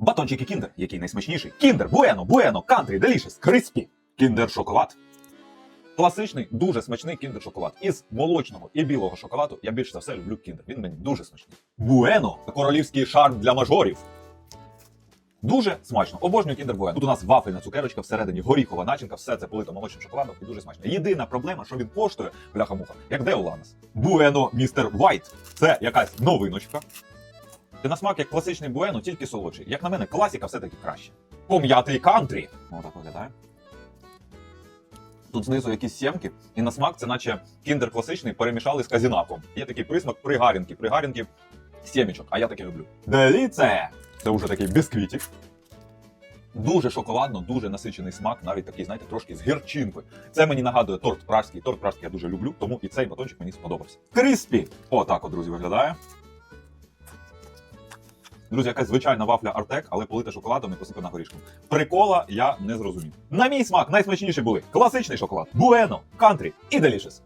Батончики Кіндер, який найсмачніший. Кіндер, Буено, Буено, Кантрі, Делішес, Криспі. Кіндер шоколад. Класичний, дуже смачний кіндер шоколад. Із молочного і білого шоколаду я більше за все люблю кіндер. Він мені дуже смачний. Буено королівський шарм для мажорів. Дуже смачно. Обожнюю кіндер Буено. Тут у нас вафельна цукерочка, всередині горіхова начинка, все це полито молочним шоколадом і дуже смачно. Єдина проблема, що він коштує бляха-муха, як де у Ланос. Буено містер Вайт. Це якась новиночка. Ти на смак як класичний Буено, тільки солодший. Як на мене, класіка все-таки краще. Пом'ятий кантрі. Ну так виглядає. Тут знизу якісь сімки, і на смак це наче кіндер класичний перемішали з казінаком. Є такий присмак пригарінки, пригарінки сімічок, а я таке люблю. Деліце! Це вже такий бісквітик. Дуже шоколадно, дуже насичений смак, навіть такий, знаєте, трошки з гірчинкою. Це мені нагадує торт пражський. Торт пражський я дуже люблю, тому і цей батончик мені сподобався. Криспі! Отак, от, друзі, виглядає. Друзі, якась звичайна вафля Артек, але полита шоколадом і посипана горішком. Прикола я не зрозумів. На мій смак найсмачніші були класичний шоколад, Буено, Кантрі і Делішес.